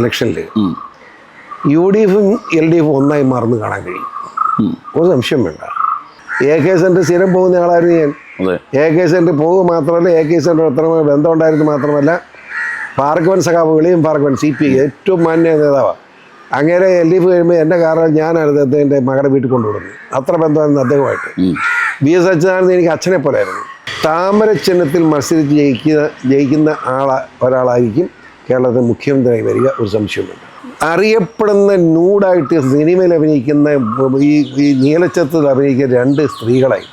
ഇലക്ഷനിൽ U D എഫും L D എഫും ഒന്നായി മാറുന്നു കാണാൻ കഴിയും. ഒരു സംശയം വേണ്ട. എ കെ സെന്റർ സ്ഥിരം പോകുന്ന ആളായിരുന്നു ഞാൻ. എ കെ സെന്റർ പോകുക മാത്രമല്ല എ കെ സെന്റർ എത്ര ബന്ധം ഉണ്ടായിരുന്നു മാത്രമല്ല പാർക്കവൻ സഖാവ് വെളിയും പാർക്കവൻ സി പി ഐ ഏറ്റവും മാന്യ നേതാവാണ് അങ്ങനെ എൽ ഡി എഫ് കഴിയുമ്പോൾ എന്റെ കാറിൽ ഞാനാണ് അദ്ദേഹത്തിന്റെ മകളുടെ വീട്ടിൽ കൊണ്ടുവിടുന്നത്. അത്ര ബന്ധമായിരുന്നു അദ്ദേഹമായിട്ട് ബി എസ് അച്യുതാനന്ദൻ എനിക്ക് അച്ഛനെ പോലെയായിരുന്നു താമര ചിഹ്നത്തിൽ മത്സരിച്ച് ജയിക്കുന്ന ജയിക്കുന്ന ആള ഒരാളായിരിക്കും കേരളത്തിൽ മുഖ്യമന്ത്രിയായി വരിക ഒരു സംശയമുണ്ട് അറിയപ്പെടുന്ന നൂഡായിട്ട് സിനിമയിൽ അഭിനയിക്കുന്ന ഈ ഈ നീലച്ചത്തിൽ അഭിനയിക്കുന്ന രണ്ട് സ്ത്രീകളായി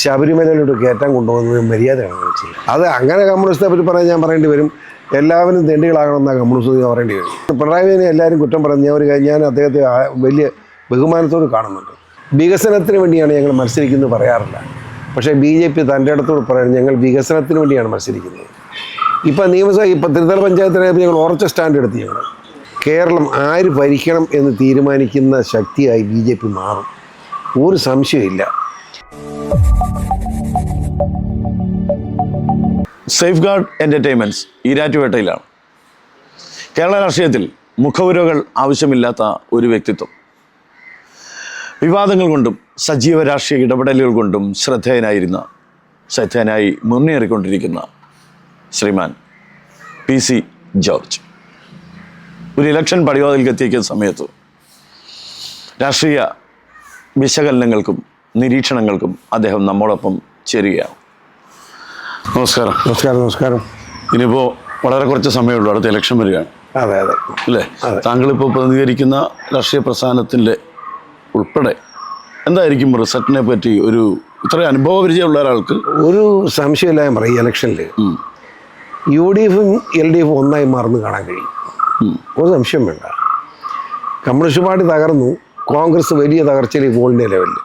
ശബരിമലയിലോട്ട് കയറ്റാൻ കൊണ്ടുപോകുന്നത് മര്യാദയാണ് അത് അങ്ങനെ കമ്മ്യൂണിസ്റ്റിനെ പറ്റി പറയാൻ ഞാൻ പറയേണ്ടി വരും. എല്ലാവരും തെണ്ടികളാകണമെന്നാണ് കമ്മ്യൂണിസ്റ്റ് ഞാൻ പറയേണ്ടി വരും. പിണറായി വിജയനെ എല്ലാവരും കുറ്റം പറഞ്ഞ് ഞാൻ ഒരു ഞാൻ അദ്ദേഹത്തെ വലിയ ബഹുമാനത്തോട് കാണുന്നുണ്ട്. വികസനത്തിന് വേണ്ടിയാണ് ഞങ്ങൾ മത്സരിക്കുന്നത് പറയാറില്ല. പക്ഷേ ബി ജെ പി തന്റെ അടുത്തോട് പറയുന്നത് ഞങ്ങൾ വികസനത്തിന് വേണ്ടിയാണ് മത്സരിക്കുന്നത്. ഇപ്പം നിയമസഭ ഇപ്പം തിരുത്തല പഞ്ചായത്തിനായപ്പോൾ ഞങ്ങൾ ഉറച്ച സ്റ്റാൻഡ് എടുത്ത് ഞങ്ങൾ. കേരളം ആര് ഭരിക്കണം എന്ന് തീരുമാനിക്കുന്ന ശക്തിയായി ബി ജെ പി മാറും. ഒരു സംശയമില്ല സേഫ് ഗാർഡ് എന്റർടൈൻമെന്റ്സ് ഈരാറ്റുപേട്ടയിലാണ്. കേരള രാഷ്ട്രീയത്തിൽ മുഖവുരകൾ ആവശ്യമില്ലാത്ത ഒരു വ്യക്തിത്വം. വിവാദങ്ങൾ കൊണ്ടും സജീവ രാഷ്ട്രീയ ഇടപെടലുകൾ കൊണ്ടും ശ്രദ്ധേയനായിരുന്ന ശ്രദ്ധേയനായി മുന്നേറിക്കൊണ്ടിരിക്കുന്ന ശ്രീമാൻ പി സി ജോർജ്. ഒരു ഇലക്ഷൻ പടിവാതിൽക്ക് എത്തിയ സമയത്ത് രാഷ്ട്രീയ വിശകലനങ്ങൾക്കും നിരീക്ഷണങ്ങൾക്കും അദ്ദേഹം നമ്മോടൊപ്പം ചേരുകയാണ്. നമസ്കാരം. നമസ്കാരം നമസ്കാരം. ഇനിയിപ്പോൾ വളരെ കുറച്ച് സമയമുള്ളൂ അടുത്ത ഇലക്ഷൻ വരികയാണ്. അതെ അതെ. അല്ലേ? താങ്കളിപ്പോൾ പ്രതിനിധീകരിക്കുന്ന രാഷ്ട്രീയ പ്രസ്ഥാനത്തിന്റെ ഉൾപ്പെടെ എന്തായിരിക്കും റിസൾട്ടിനെ പറ്റി ഒരു ഇത്ര അനുഭവപരിചയമുള്ള ഒരാൾക്ക്? ഒരു സംശയമില്ല ഞാൻ പറയും ഇലക്ഷനിൽ ഉം, യു ഡി എഫും എൽ ഡി എഫും ഒന്നായി മാറുന്നു കാണാൻ കഴിയും. ഒരു സംശയം വേണ്ട. കമ്മ്യൂണിസ്റ്റ് പാർട്ടി തകർന്നു. കോൺഗ്രസ് വലിയ തകർച്ചയിലേക്ക് ഗോൾഡിന്റെ ലെവലിൽ.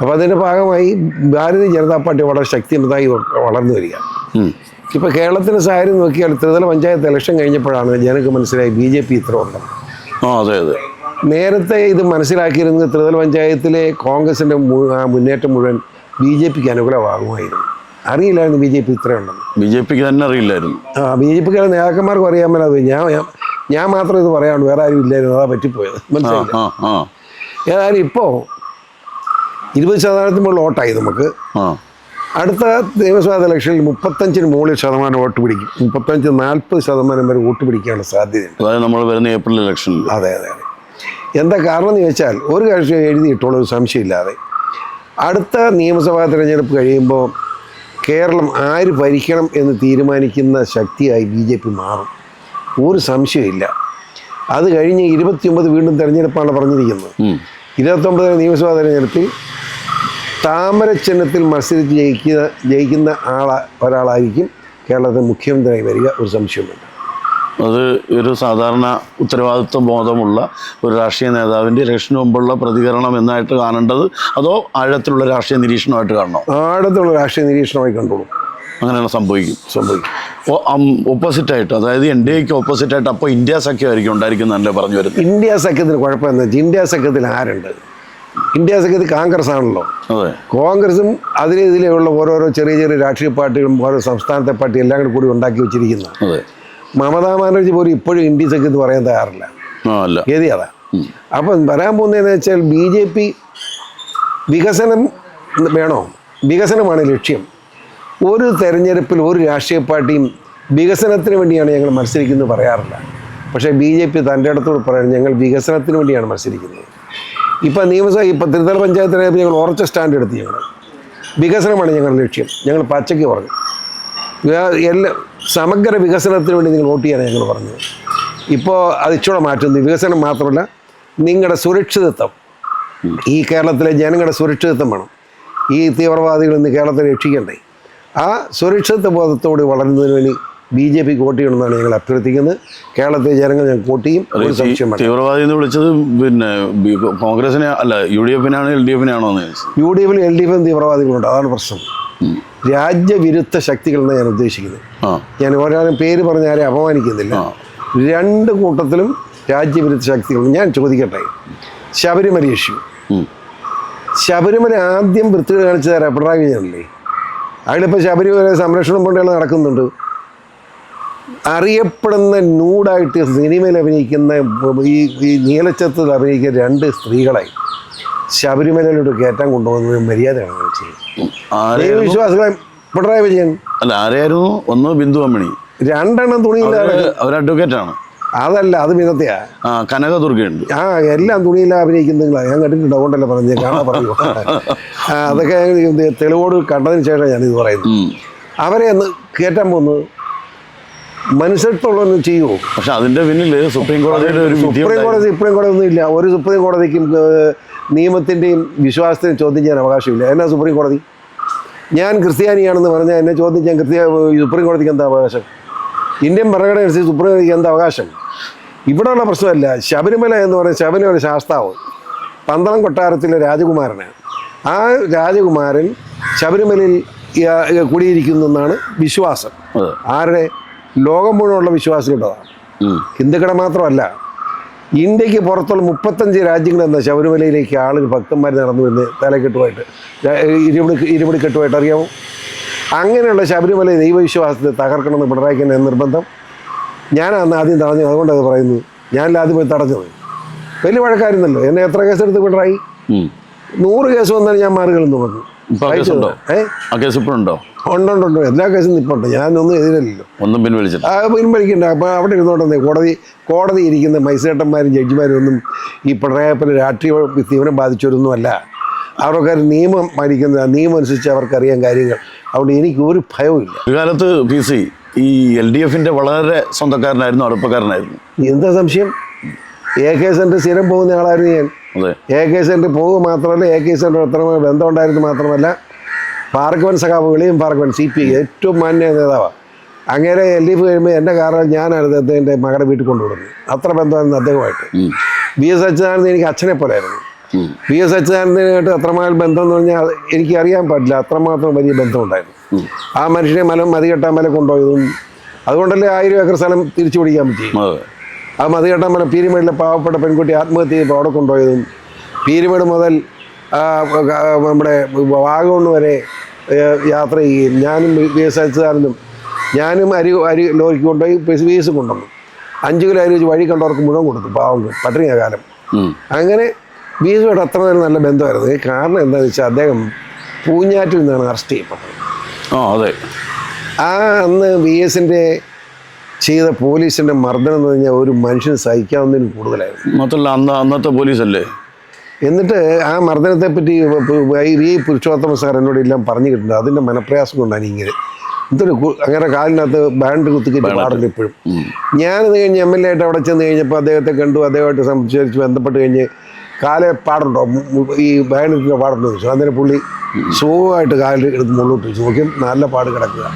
അപ്പോൾ അതിന്റെ ഭാഗമായി ഭാരതീയ ജനതാ പാർട്ടി വളരെ ശക്തിമതായി വളർന്നു വരിക ഇപ്പോൾ കേരളത്തിന്റെ സാഹചര്യം നോക്കിയാൽ ത്രിതല പഞ്ചായത്ത് ഇലക്ഷൻ കഴിഞ്ഞപ്പോഴാണ് ജനങ്ങൾക്ക് മനസ്സിലായി ബി ജെ പി ഇത്ര ഉണ്ടെന്ന് ആ അതെ അതെ. നേരത്തെ ഇത് മനസ്സിലാക്കിയിരുന്നത് ത്രിതല പഞ്ചായത്തിലെ കോൺഗ്രസിന്റെ മുന്നേറ്റം മുഴുവൻ ബി ജെ പിക്ക് അനുകൂലമാകുമായിരുന്നു. അറിയില്ലായിരുന്നു ബി ജെ പി ഇത്രയുണ്ടെന്ന് ബി ജെ പിക്ക് തന്നെ അറിയില്ലായിരുന്നു. ആ ബി ജെ പിക്കാരെ നേതാക്കന്മാർക്കും അറിയാൻ മേലാത് ഞാൻ ഞാൻ- മാത്രം ഇത് പറയാണ്ട് വേറെ ആരും ഇല്ലായിരുന്നു. അതാ പറ്റിപ്പോയത്. മനസ്സിലായി ഏതായാലും ഇപ്പോൾ ഇരുപത് ശതമാനത്തിന് മുകളിൽ വോട്ടായി നമുക്ക്. അടുത്ത നിയമസഭാ ഇലക്ഷനിൽ മുപ്പത്തഞ്ചിന് മുകളിൽ ശതമാനം വോട്ട് പിടിക്കും. മുപ്പത്തഞ്ച് നാൽപ്പത് ശതമാനം വരെ വോട്ട് പിടിക്കാനുള്ള സാധ്യതയുണ്ട്. അതായത് നമ്മൾ വരുന്ന ഏപ്രിൽ ഇലക്ഷനിൽ. അതെ അതെ അതെ. എന്താ കാരണം എന്ന് ചോദിച്ചാൽ ഒരു കാര്യം എഴുതിയിട്ടുള്ള ഒരു സംശയമില്ലാതെ. അടുത്ത നിയമസഭാ തിരഞ്ഞെടുപ്പ് കഴിയുമ്പോൾ കേരളം ആര് ഭരിക്കണം എന്ന് തീരുമാനിക്കുന്ന ശക്തിയായി ബി ജെ പി മാറും. ഒരു സംശയമില്ല അത് കഴിഞ്ഞ് ഇരുപത്തിയൊമ്പത് വീണ്ടും തിരഞ്ഞെടുപ്പാണ് പറഞ്ഞിരിക്കുന്നത്. ഇരുപത്തൊമ്പത് നിയമസഭാ തിരഞ്ഞെടുപ്പിൽ താമര ചിഹ്നത്തിൽ മത്സരിച്ച് ജയിക്കുന്ന ജയിക്കുന്ന ആള ഒരാളായിരിക്കും കേരളത്തിൽ മുഖ്യമന്ത്രിയായി വരിക. ഒരു സംശയമുണ്ട് അത് ഒരു സാധാരണ ഉത്തരവാദിത്വ ബോധമുള്ള ഒരു രാഷ്ട്രീയ നേതാവിന്റെ ഇലക്ഷന് മുമ്പുള്ള പ്രതികരണം എന്നായിട്ട് കാണേണ്ടത് അതോ ആഴത്തിലുള്ള രാഷ്ട്രീയ നിരീക്ഷണമായിട്ട് കാണണോ? ആഴത്തിലുള്ള രാഷ്ട്രീയ നിരീക്ഷണമായി കണ്ടോളൂ. അങ്ങനെയാണ് സംഭവിക്കും. സംഭവിക്കും. ഓപ്പോസിറ്റായിട്ട് അതായത് എൻ ഡി എക്ക് ഓപ്പോസിറ്റായിട്ട് അപ്പോൾ ഇന്ത്യ സഖ്യമായിരിക്കും ഉണ്ടായിരിക്കുന്നതല്ലേ പറഞ്ഞു വരുന്നത്? ഇന്ത്യ സഖ്യത്തിന് കുഴപ്പമെന്ന് വെച്ചാൽ ഇന്ത്യ സഖ്യത്തിൽ ആരുണ്ട്? ഇന്ത്യ സഖ്യത്തിൽ കോൺഗ്രസ് ആണല്ലോ അതെ. കോൺഗ്രസും അതിലെ ഇതിലെയുള്ള ഓരോരോ ചെറിയ ചെറിയ രാഷ്ട്രീയ പാർട്ടികളും ഓരോ സംസ്ഥാനത്തെ പാർട്ടി എല്ലാം കൂടി ഉണ്ടാക്കി വെച്ചിരിക്കുന്നു. അതെ. മമതാ ബാനർജി പോലും ഇപ്പോഴും ഇന്ത്യ എന്ന് പറയാൻ തയ്യാറില്ല. ഗതി അതാ അപ്പം വരാൻ പോകുന്നതെന്ന് വെച്ചാൽ ബി ജെ പി വികസനം വേണോ? വികസനമാണ് ലക്ഷ്യം. ഒരു തെരഞ്ഞെടുപ്പിൽ ഒരു രാഷ്ട്രീയ പാർട്ടിയും വികസനത്തിന് വേണ്ടിയാണ് ഞങ്ങൾ മത്സരിക്കുന്നത് പറയാറില്ല. പക്ഷേ ബി ജെ പി തന്റെ അടുത്തോട് പറയുന്നത് ഞങ്ങൾ വികസനത്തിന് വേണ്ടിയാണ് മത്സരിക്കുന്നത്. ഇപ്പം നിയമസഭ ഇപ്പം തിരുത്തല പഞ്ചായത്തിനായപ്പോൾ ഞങ്ങൾ ഉറച്ച സ്റ്റാൻഡ് എടുത്ത് ഞങ്ങൾ. വികസനമാണ് ഞങ്ങളുടെ ലക്ഷ്യം. ഞങ്ങൾ പച്ചയ്ക്ക് പറഞ്ഞു എല്ലാ സമഗ്ര വികസനത്തിന് വേണ്ടി നിങ്ങൾ വോട്ട് ചെയ്യാനാണ് ഞങ്ങൾ പറഞ്ഞത്. ഇപ്പോൾ അത് ഇച്ചൂടെ മാറ്റുന്നു. വികസനം മാത്രമല്ല നിങ്ങളുടെ സുരക്ഷിതത്വം. ഈ കേരളത്തിലെ ജനങ്ങളുടെ സുരക്ഷിതത്വം വേണം. ഈ തീവ്രവാദികൾ ഇന്ന് കേരളത്തെ രക്ഷിക്കണ്ടേ? ആ സുരക്ഷിത ബോധത്തോട് വളരുന്നതിന് വേണ്ടി ബി ജെ പിക്ക് വോട്ട് ചെയ്യണമെന്നാണ് ഞങ്ങൾ അഭ്യർത്ഥിക്കുന്നത്. കേരളത്തിലെ ജനങ്ങൾ ഞങ്ങൾ വോട്ട് ചെയ്യും. ഒരു സംശയം തീവ്രവാദി എന്ന് വിളിച്ചത് പിന്നെ കോൺഗ്രസിനെ അല്ല യു ഡി എഫിനാണോ എൽ ഡി എഫിനാണോ യു ഡി എഫിലും എൽ ഡി എഫിലും തീവ്രവാദികളുണ്ട്. അതാണ് പ്രശ്നം. രാജ്യവിരുദ്ധ ശക്തികളെന്ന് ഞാൻ ഉദ്ദേശിക്കുന്നത്. ഞാൻ ഒരാളും പേര് പറഞ്ഞ ആരെ അപമാനിക്കുന്നില്ല. രണ്ട് കൂട്ടത്തിലും രാജ്യവിരുദ്ധ ശക്തികൾ. ഞാൻ ചോദിക്കട്ടെ? ശബരിമല ഇഷ്യൂ ശബരിമല ആദ്യം വൃത്തികൾ കാണിച്ചു തരാം പിണറായി വിജയനല്ലേ അയാളിപ്പോൾ ശബരിമല സംരക്ഷണം കൊണ്ട് അയാൾ നടക്കുന്നുണ്ട്. അറിയപ്പെടുന്ന നൂഡായിട്ട് സിനിമയിൽ അഭിനയിക്കുന്ന ഈ നീലച്ചത്തിൽ അഭിനയിക്കുന്ന രണ്ട് സ്ത്രീകളെ ശബരിമലയിലോട്ട് കയറ്റാൻ കൊണ്ടുപോകുന്നത് മര്യാദയാണ് കാണിച്ചത് ദൈവവിശ്വാസികളെ പിണറായി വിജയൻ. അല്ല ആരെയായിരുന്നു? ഒന്ന് ബിന്ദു അമ്മണി. രണ്ടെണ്ണം തുണിയില്ലാതെ അവർ അഡ്വക്കേറ്റ് ആണ്. അതല്ല അത് വിനത്തെയാ ആ കനക ദുർഗയുണ്ട് ആ എല്ലാം തുണിയില്ല അഭിനയിക്കുന്നതാ ഞാൻ കണ്ടിട്ടുണ്ട് അതുകൊണ്ടല്ലേ പറഞ്ഞു കാണാൻ പറഞ്ഞു അതൊക്കെ തെളിവോട് കണ്ടതിന് ശേഷം ഞാനിത് പറയുന്നത്. അവരെ ഒന്ന് കയറ്റാൻ പോകുന്നത് മനുഷ്യത്വമുള്ളൊന്നും ചെയ്യുമോ പക്ഷെ അതിന്റെ പിന്നിൽ സുപ്രീം കോടതിയുടെ ഒരു സുപ്രീം കോടതി സുപ്രീം കോടതി ഒന്നും ഇല്ല ഒരു സുപ്രീം കോടതിക്കും നിയമത്തിന്റെയും വിശ്വാസത്തിനും ചോദ്യം ചെയ്യാൻ അവകാശമില്ല. എന്നാ സുപ്രീം കോടതി? ഞാൻ ക്രിസ്ത്യാനിയാണെന്ന് പറഞ്ഞാൽ എന്നെ ചോദ്യം ചെയ്യാൻ ക്രിസ്ത്യ സുപ്രീം കോടതിക്ക് എന്താ അവകാശം? ഇന്ത്യൻ ഭരണഘടന അനുസരിച്ച് സുപ്രീം കോടതിക്ക് എന്താ അവകാശം? ഇവിടെയുള്ള പ്രശ്നമല്ല. ശബരിമല എന്ന് പറയുന്ന ശബരിമല ശാസ്താവ് പന്തളം കൊട്ടാരത്തിലെ രാജകുമാരനാണ് ആ രാജകുമാരൻ ശബരിമലയിൽ കൂടിയിരിക്കുന്നു എന്നാണ് വിശ്വാസം. ആരുടെ? ലോകം മുഴുവനുള്ള വിശ്വാസികളുടേതാണ്. ഹിന്ദുക്കളെ മാത്രമല്ല ഇന്ത്യയ്ക്ക് പുറത്തുള്ള മുപ്പത്തഞ്ച് രാജ്യങ്ങളെന്ന ശബരിമലയിലേക്ക് ആളുകൾ ഭക്തന്മാർ നടന്നു വരുന്നത് തലക്കെട്ടുമായിട്ട് ഇരുപടി ഇരുപടി കെട്ടുമായിട്ട് അറിയാമോ? അങ്ങനെയുള്ള ശബരിമല ദൈവവിശ്വാസത്തെ തകർക്കണമെന്ന് പിണറായിക്ക് തന്നെ നിർബന്ധം ഞാൻ അന്ന് ആദ്യം തടഞ്ഞു. അതുകൊണ്ടത് അത് പറയുന്നു ഞാനല്ല ആദ്യം പോയി തടഞ്ഞത്. വലിയ വഴക്കായിരുന്നല്ലോ. എന്നെ എത്ര കേസെടുത്ത് പിണറായി. നൂറ് കേസ് വന്നാലും ഞാൻ മാറുകളെന്ന് പറഞ്ഞു. ഉണ്ടുണ്ടുണ്ട്. എല്ലാ കേസും നിപ്പുണ്ട്. ഞാനൊന്നും എതിരല്ലോ ഒന്നും പിൻവലിച്ചില്ല പിൻവലിക്കണ്ട അപ്പൊ അവിടെ ഇരുന്നോട്ടെ കോടതി കോടതി ഇരിക്കുന്ന മൈസേട്ടന്മാരും ജഡ്ജിമാരും ഒന്നും ഈ പിണറായപ്പന് രാഷ്ട്രീയ തീവ്രം ബാധിച്ചവരൊന്നും അല്ല അവർക്കൊക്കെ നിയമം പാലിക്കുന്ന നിയമം അനുസരിച്ച് അവർക്കറിയാൻ കാര്യങ്ങൾ. അതുകൊണ്ട് എനിക്ക് ഒരു ഭയവും ഇല്ല. ഒരു കാലത്ത് പി സി ഈ എൽ ഡി എഫിന്റെ വളരെ സ്വന്തക്കാരനായിരുന്നു അടുപ്പക്കാരനായിരുന്നു. എന്താ സംശയം? എ കെ സെന്റർ സ്ഥിരം പോകുന്ന ആളായിരുന്നു ഞാൻ. എ കെ സെന്റർ പോവുക മാത്രമല്ല എ കെ എത്ര ബന്ധം ഉണ്ടായിരുന്നു മാത്രമല്ല പാർക്കവൻ സഖാവ് വെളിയും പാർക്കവൻ സി പി ഏറ്റവും മാന്യ നേതാവാണ് അങ്ങനെ എൽ ഡി എഫ് കഴിയുമ്പോൾ എന്റെ കാറിൽ ഞാനാണ് അദ്ദേഹത്തിന്റെ മകളുടെ വീട്ടിൽ കൊണ്ടുവിടുന്നത്. അത്ര ബന്ധമായിരുന്നു അദ്ദേഹമായിട്ട് ബി എസ് അച്യുതാനന്ദൻ എനിക്ക് അച്ഛനെ പോലെയായിരുന്നു ബി എസ് അച്യുതാനന്ദനായിട്ട് അത്രമാത്രം ബന്ധം എന്ന് പറഞ്ഞാൽ എനിക്ക് അറിയാൻ പറ്റില്ല അത്രമാത്രം വലിയ ബന്ധമുണ്ടായിരുന്നു. ഉണ്ടായിരുന്നു ആ മനുഷ്യനെ മലം മതികെട്ടാൻ മല കൊണ്ടുപോയതും. അതുകൊണ്ടല്ലേ ആയിരം ഏക്കർ സ്ഥലം തിരിച്ചു പിടിക്കാൻ പറ്റി? അതെ ആ മതികെട്ടാൻ മല പീരുമേടിലെ പാവപ്പെട്ട പെൺകുട്ടി ആത്മഹത്യ ചെയ്തപ്പോൾ അവിടെ കൊണ്ടുപോയതും പീരുമേട് മുതൽ നമ്മുടെ വാഗമണ് വരെ യാത്ര ചെയ്യുകയും ഞാനും വി എസ് അച്യുതാനന്ദും ഞാനും അരി അരി ലോറിക്ക് കൊണ്ടുപോയി വി എസ് കൊണ്ടുവന്നു. അഞ്ച് കിലോ അരി വെച്ച് വഴി കണ്ടവർക്ക് മുഴുവൻ കൊടുത്തു പാവങ്ങൾ പട്ടിണിയ കാലം. അങ്ങനെ വി എസുമായിട്ട് അത്ര നേരം നല്ല ബന്ധമായിരുന്നു. കാരണം എന്താണെന്ന് വെച്ചാൽ അദ്ദേഹം പൂഞ്ഞാറ്റിൽ നിന്നാണ് അറസ്റ്റ് ചെയ്യപ്പെട്ടത്. ആ അതെ. ആ അന്ന് വി എസിന്റെ ചെയ്ത പോലീസിന്റെ മർദ്ദനം എന്ന് പറഞ്ഞാൽ ഒരു മനുഷ്യൻ സഹിക്കാവുന്നതിന് കൂടുതലായിരുന്നു. മാത്രമല്ല അന്ന് അന്നത്തെ പോലീസല്ലേ? എന്നിട്ട് ആ മർദ്ദനത്തെ പറ്റി ഈ പുരുഷോത്തമ സാർ എന്നോട് എല്ലാം പറഞ്ഞു കിട്ടുന്നത് അതിന്റെ മനപ്രയാസം കൊണ്ടാണ് ഇങ്ങനെ. എന്തൊരു അങ്ങനെ കാലിനകത്ത് ബാൻഡ് കുത്തിക്കിട്ട് പാടില്ല ഇപ്പോഴും. ഞാനത് കഴിഞ്ഞ് എം എൽ എ ആയിട്ട് അവിടെ ചെന്ന് കഴിഞ്ഞപ്പോൾ അദ്ദേഹത്തെ കണ്ടു. അദ്ദേഹമായിട്ട് സംസാരിച്ച് ബന്ധപ്പെട്ട് കഴിഞ്ഞ് കാലെ പാടുണ്ടോ? ഈ ബാൻഡിന്റെ പാടുണ്ടോ ചോദിച്ചു. അന്നേരം പുള്ളി സുഖമായിട്ട് കാലിൽ എടുത്ത് മുള്ളോട്ട് വെച്ച് നോക്കി. നല്ല പാട് കിടക്കുക.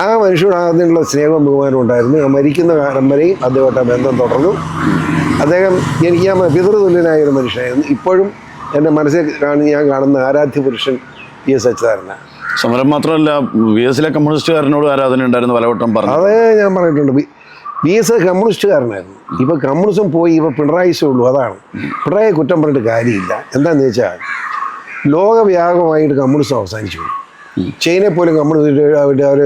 ആ മനുഷ്യരോട് അതിനുള്ള സ്നേഹവും ബഹുമാനവും ഉണ്ടായിരുന്നു. ഞാൻ മരിക്കുന്ന കാലം വരെയും അദ്ദേഹമായിട്ട് ആ ബന്ധം തുടർന്നു. അദ്ദേഹം എനിക്ക് ഞാൻ പിതൃതുല്യനായ ഒരു മനുഷ്യനായിരുന്നു. ഇപ്പോഴും എന്റെ മനസ്സിൽ കാണി ഞാൻ കാണുന്ന ആരാധ്യ പുരുഷൻ പി എസ് അച്യുതാരനാണ് സമരം മാത്രമല്ല വി എസിലെ കമ്മ്യൂണിസ്റ്റുകാരനോട് ആരാധന ഉണ്ടായിരുന്നു പലവട്ടം പറഞ്ഞു. അതെ ഞാൻ പറഞ്ഞിട്ടുണ്ട്. വി എസ് കമ്മ്യൂണിസ്റ്റുകാരനായിരുന്നു. ഇപ്പോൾ കമ്മ്യൂണിസം പോയി ഇപ്പോൾ പിണറായിസേ ഉള്ളൂ അതാണ്. പിണറായി കുറ്റം പറഞ്ഞിട്ട് കാര്യമില്ല. എന്താണെന്ന് വെച്ചാൽ ലോകവ്യാപകമായിട്ട് കമ്മ്യൂണിസം അവസാനിച്ചു. പോയി ചൈനയെ പോലും കമ്മ്യൂണിസ്റ്റ് അവർ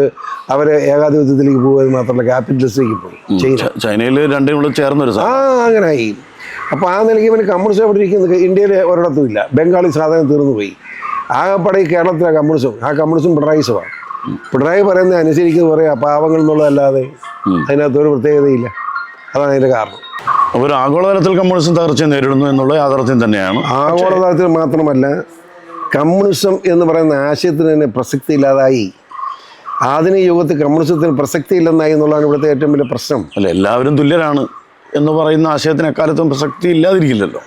അവർ ഏകാധിപത്യത്തിലേക്ക് പോകുന്നത് മാത്രമല്ല ക്യാപിറ്റലിസ്റ്റിലേക്ക് പോയി ചൈന ചൈനയിൽ രണ്ടും കൂടെ ചേർന്നൊരു ആ അങ്ങനായി. അപ്പോൾ ആ നിലയ്ക്ക് ഇവന് കമ്മ്യൂണിസം അവിടെ ഇരിക്കുന്നത് ഇന്ത്യയിൽ ഒരിടത്തും ഇല്ല. ബംഗാളി സാധനം തീർന്നു പോയി ആകെപ്പാടെ ഈ കേരളത്തിലെ കമ്മ്യൂണിസം ആ കമ്മ്യൂണിസം പിണറായിസമാണ്. പിണറായി പറയുന്നത് അനുസരിക്കുന്നത് പറയാ പാവങ്ങൾ എന്നുള്ളതല്ലാതെ അതിനകത്തൊരു പ്രത്യേകതയില്ല. അതാണ് അതിന്റെ കാരണം. അപ്പോൾ ഒരു ആഗോളതലത്തിൽ കമ്മ്യൂണിസം തകർച്ച നേരിടുന്നു എന്നുള്ള യാഥാർത്ഥ്യം തന്നെയാണ്. ആഗോളതലത്തിൽ മാത്രമല്ല കമ്മ്യൂണിസം എന്ന് പറയുന്ന ആശയത്തിന് തന്നെ പ്രസക്തി ഇല്ലാതായി. ആധുനിക യുഗത്തിൽ കമ്മ്യൂണിസത്തിന് പ്രസക്തി ഇല്ലെന്നായി എന്നുള്ളതാണ് ഇവിടുത്തെ ഏറ്റവും വലിയ പ്രശ്നം. അല്ല എല്ലാവരും തുല്യരാണ് എന്ന് പറയുന്ന ആശയത്തിന് എക്കാലത്തും പ്രസക്തി ഇല്ലാതിരിക്കില്ലല്ലോ.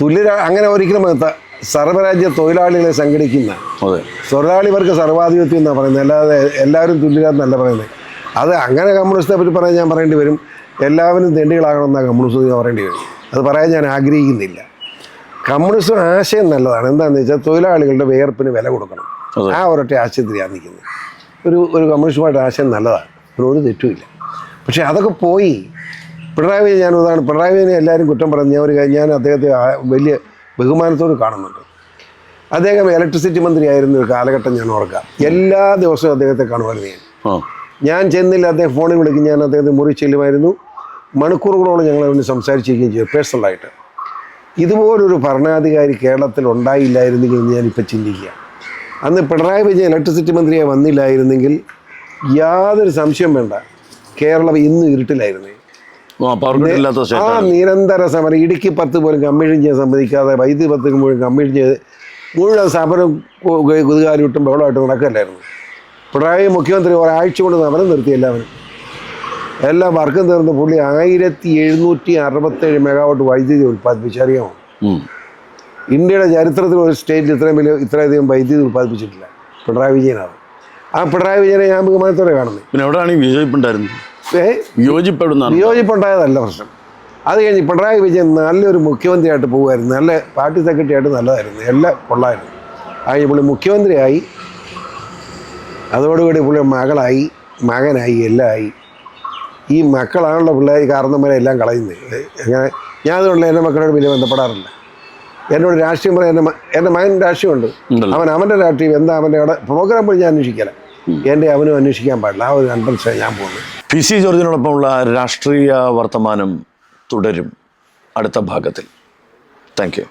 തുല്യര അങ്ങനെ ഒരിക്കലും സർവരാജ്യ സർവരാജ്യ തൊഴിലാളികളെ സംഘടിക്കുന്ന അതെ. തൊഴിലാളി വർഗ സർവാധിപത്യം എന്നാണ് പറയുന്നത്. അല്ലാതെ എല്ലാവരും തുല്യരാന്നല്ല പറയുന്നത്. അത് അങ്ങനെ കമ്മ്യൂണിസ്റ്റെ പറ്റി പറയാൻ ഞാൻ പറയേണ്ടി വരും. എല്ലാവരും തെണ്ടികളാകണമെന്നാണ് കമ്മ്യൂണിസ്റ്റ് ഞാൻ പറയേണ്ടി വരും. അത് പറയാൻ ഞാൻ ആഗ്രഹിക്കുന്നില്ല. കമ്മ്യൂണിസ്റ്റ് ആശയം നല്ലതാണ്. എന്താണെന്ന് വെച്ചാൽ തൊഴിലാളികളുടെ വേർപ്പിന് വില കൊടുക്കണം. ആ ഒരൊറ്റ ആശയത്തിലാണ് നിൽക്കുന്നത്. ഒരു ഒരു കമ്മ്യൂണിസ്റ്റുമായിട്ട് ആശയം നല്ലതാണ്. ഒരു തെറ്റുമില്ല പക്ഷേ അതൊക്കെ പോയി. പിണറായി വിജയൻ ഞാൻ ഉദാഹരണം പിണറായി വിജയനെ എല്ലാവരും കുറ്റം പറഞ്ഞു ഞാൻ ഒരു ഞാൻ അദ്ദേഹത്തെ വലിയ ബഹുമാനത്തോട് കാണുന്നുണ്ട്. അദ്ദേഹം ഇലക്ട്രിസിറ്റി മന്ത്രി ആയിരുന്ന ഒരു കാലഘട്ടം ഞാൻ ഓർക്കാം. എല്ലാ ദിവസവും അദ്ദേഹത്തെ കാണുമായിരുന്നു ഞാൻ ഞാൻ ചെന്നില്ല അദ്ദേഹം ഫോണിൽ വിളിക്കും. ഞാൻ അദ്ദേഹത്തെ മുറി ചെല്ലുമായിരുന്നു. മണിക്കൂറുകളോളം ഞങ്ങൾ അവന് സംസാരിച്ചിരിക്കുകയും ചെയ്തു പേഴ്സണലായിട്ട് ഇതുപോലൊരു ഭരണാധികാരി കേരളത്തിൽ ഉണ്ടായില്ലായിരുന്നെങ്കിൽ എന്ന് ഞാനിപ്പോൾ ചിന്തിക്കുക. അന്ന് പിണറായി വിജയൻ ഇലക്ട്രിസിറ്റി മന്ത്രിയായി വന്നില്ലായിരുന്നെങ്കിൽ യാതൊരു സംശയം വേണ്ട. കേരളം ഇന്ന് ഇരുട്ടിലായിരുന്നു. ആ നിരന്തര സമരം. ഇടുക്കി പത്ത് പോലും കമ്മീഷൻ ചെയ്യാൻ സമ്മതിക്കാതെ വൈദ്യുതി പത്ത് മുഴുവൻ കമ്മീഷൻ ചെയ്ത് മുഴുവൻ സമരം കുതുകാലിട്ടും ബഹളമായിട്ട് നടക്കല്ലായിരുന്നു പിണറായി മുഖ്യമന്ത്രി ഒരാഴ്ച കൊണ്ട് സമരം നിർത്തി എല്ലാവരും. എല്ലാം വർക്കും തീർന്ന് പുള്ളി ആയിരത്തി എഴുന്നൂറ്റി അറുപത്തേഴ് മെഗാവാട്ട് വൈദ്യുതി ഉൽപ്പാദിപ്പിച്ചു അറിയാമോ ഇന്ത്യയുടെ ചരിത്രത്തിൽ ഒരു സ്റ്റേറ്റിൽ ഇത്രയും വലിയ ഇത്രയധികം വൈദ്യുതി ഉൽപ്പാദിപ്പിച്ചിട്ടില്ല. പിണറായി വിജയനാണ്. ആ പിണറായി വിജയനെ ഞാൻ ബഹുമാനത്തോടെ കാണുന്നത് പിന്നെ എവിടെയാണ് ഈ വിയോജിപ്പ് ഉണ്ടായിരുന്നത് ഏ വിയോജിപ്പുണ്ടായതല്ല പ്രശ്നം. അത് കഴിഞ്ഞ് പിണറായി വിജയൻ നല്ലൊരു മുഖ്യമന്ത്രിയായിട്ട് പോകുമായിരുന്നു. നല്ല പാർട്ടി സെക്രട്ടറി ആയിട്ട് നല്ലതായിരുന്നു. എല്ലാം കൊള്ളായിരുന്നു. അത് പുള്ളി മുഖ്യമന്ത്രിയായി. അതോടുകൂടി പുള്ളി മകളായി മകനായി എല്ലാം ആയി ഈ മക്കളാണല്ലോ പിള്ളേർ എല്ലാം കളയുന്നത് എങ്ങനെ? അങ്ങനെ ഞാൻ അതുകൊണ്ട് എന്റെ മക്കളോട് വലിയ ബന്ധപ്പെടാറില്ല. എന്നോട് രാഷ്ട്രീയം പറയാൻ എന്റെ എന്റെ മകൻ രാഷ്ട്രീയമുണ്ട്. അവൻ അവന്റെ രാഷ്ട്രീയം എന്താ അവന്റെ അവിടെ? പ്രോഗ്രാം പോയി ഞാൻ അന്വേഷിക്കില്ല. എന്റെ അവനും അന്വേഷിക്കാൻ പാടില്ല. ആ ഒരു അണ്ടർസ്റ്റാൻഡ് ഞാൻ പോകുന്നത് പി സി ജോർജിനോടൊപ്പമുള്ള രാഷ്ട്രീയ വർത്തമാനം തുടരും അടുത്ത ഭാഗത്തിൽ. Thank you